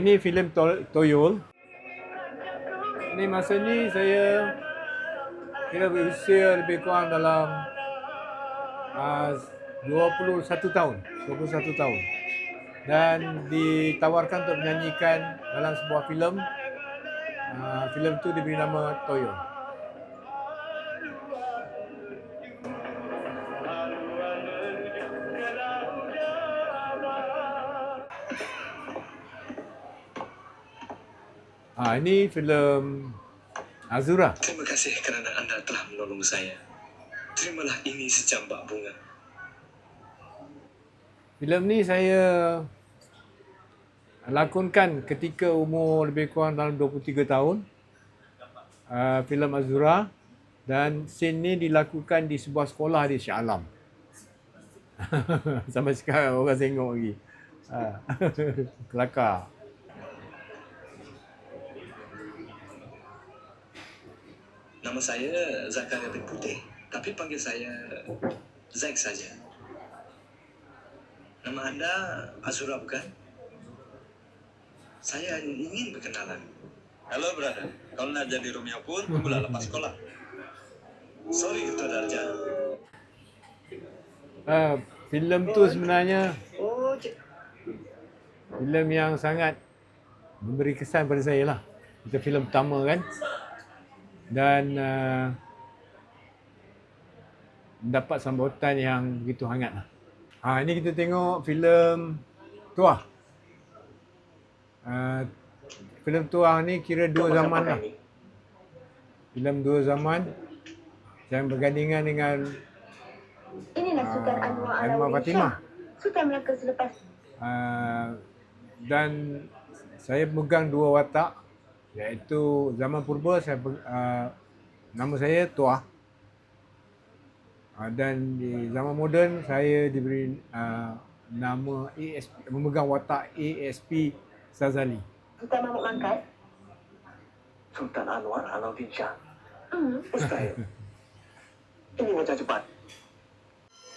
ini filem to- Toyol. Ini masa ni saya kira berusia lebih kurang dalam uh, 21 tahun. 21 tahun. Dan ditawarkan untuk menyanyikan dalam sebuah filem. Uh, filem tu diberi nama Toyol. Ah ini filem Azura. Terima kasih kerana anda telah menolong saya. Terimalah ini secambak bunga. Filem ni saya lakonkan ketika umur lebih kurang dalam 23 tahun. Uh, filem Azura dan scene ni dilakukan di sebuah sekolah di Shah Alam. Sampai sekarang orang tengok lagi. Uh, kelakar. Nama saya Zakaria bin Putih. Tapi panggil saya Zack saja. Nama anda Azura bukan? Saya ingin berkenalan. Halo brother, kalau nak jadi Romeo pun tunggulah lepas sekolah. Sorry Ketua Darjah. Uh, filem tu sebenarnya filem yang sangat memberi kesan pada saya lah. Itu filem pertama kan. Dan uh, mendapat sambutan yang begitu hangat lah. Ha, ini kita tengok filem Tuah. Uh, filem Tuah ni kira dua zaman lah. Filem dua zaman yang bergandingan dengan Inilah Sultan Ah, Anwar Anwar Alawi Fatimah. Sultan Melaka selepas uh, dan saya memegang dua watak iaitu zaman purba saya uh, nama saya Tuah uh, dan di zaman moden saya diberi uh, nama ASP memegang watak ASP Sazali. Sultan Mahmud Mangkat. Sultan Anwar Alauddin Shah. Hmm. Mustahil. Ini macam cepat.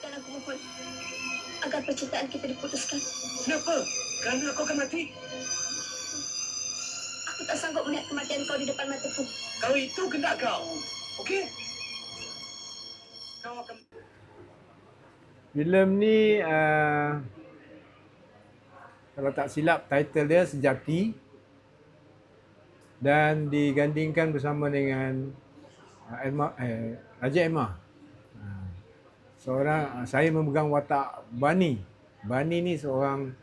Dan aku mohon agar percintaan kita diputuskan. Kenapa? Kerana aku akan mati. Aku tak sanggup melihat kematian kau di depan mataku. Kalau itu kendak kau. Okey? Kau akan Filem ni uh, kalau tak silap title dia Sejati dan digandingkan bersama dengan uh, Elma, eh, Raja Emma. Uh, seorang uh, saya memegang watak Bani. Bani ni seorang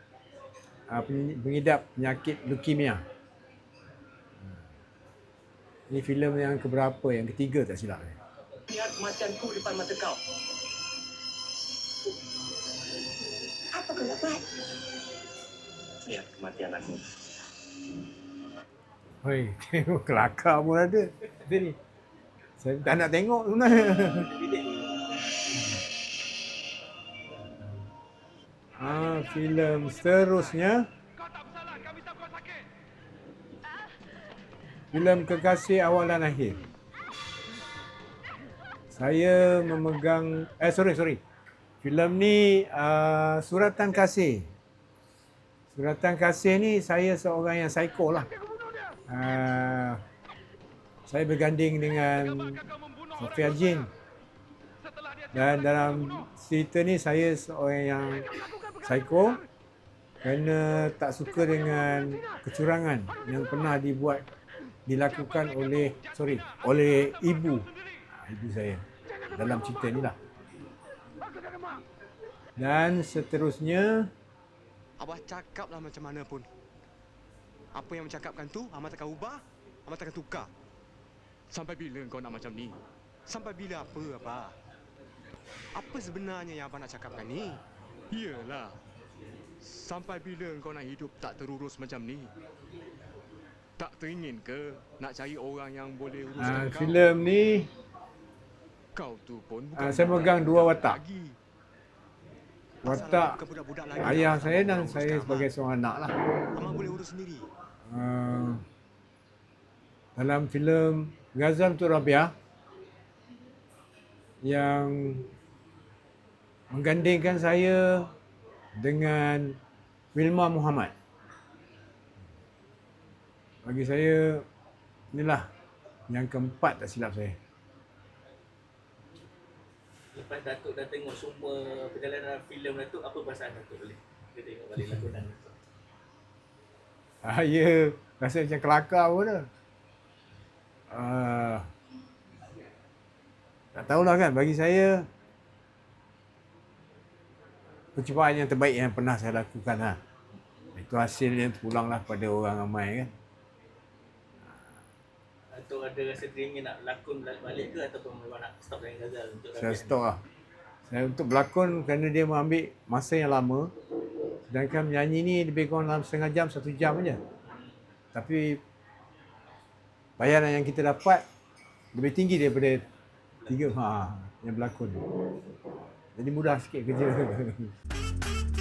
uh, pengidap penyakit leukemia. Ini filem yang keberapa? Yang ketiga tak silap. saya. lihat kematianku di depan mata kau. Apa kau nak buat? Lihat kematian aku. Hoi, tengok kelakar pun ada. Dia ni. Saya tak nak tengok sebenarnya. Ah, filem seterusnya. Filem Kekasih Awal dan Akhir. Saya memegang eh sorry sorry. Filem ni uh, Suratan Kasih. Suratan Kasih ni saya seorang yang psycho lah. Uh, saya berganding dengan Sofia Jin. Dan dalam cerita ni saya seorang yang psycho kerana tak suka dengan kecurangan yang pernah dibuat dilakukan oleh sorry oleh ibu Ah, ibu saya dalam cerita ni lah. Dan seterusnya Abah cakaplah macam mana pun. Apa yang bercakapkan tu, Ahmad takkan ubah, Ahmad takkan tukar. Sampai bila kau nak macam ni? Sampai bila apa, Abah? Apa sebenarnya yang Abah nak cakapkan ni? Iyalah. Sampai bila kau nak hidup tak terurus macam ni? Tak teringin ke nak cari orang yang boleh uruskan uh, kau? filem ni Kau tu pun Ah, bukan saya budak memegang dua watak. Lagi. watak ayah saya dan saya sebagai seorang anak lah. Ahmad boleh urus sendiri. Uh, dalam filem Ghazal Untuk Rabiah yang menggandingkan saya dengan Wilma Muhammad. Bagi saya inilah yang keempat tak silap saya. Lepas Datuk dah tengok semua perjalanan filem Datuk, apa perasaan Datuk balik? Dia tengok balik lakonan Datuk. Ah, ya, rasa macam kelakar pun dah. Ah, tak tahulah kan, bagi saya percubaan yang terbaik yang pernah saya lakukan lah. Itu hasilnya terpulanglah pada orang ramai kan. Ada rasa teringin nak lakon balik ke ataupun memang nak stop dengan Ghazal untuk Saya stop lah. Saya untuk berlakon kerana dia mengambil masa yang lama. Sedangkan menyanyi ni lebih kurang dalam setengah jam, satu jam aja. Tapi bayaran yang kita dapat lebih tinggi daripada tiga ha, yang berlakon. Jadi mudah sikit kerja.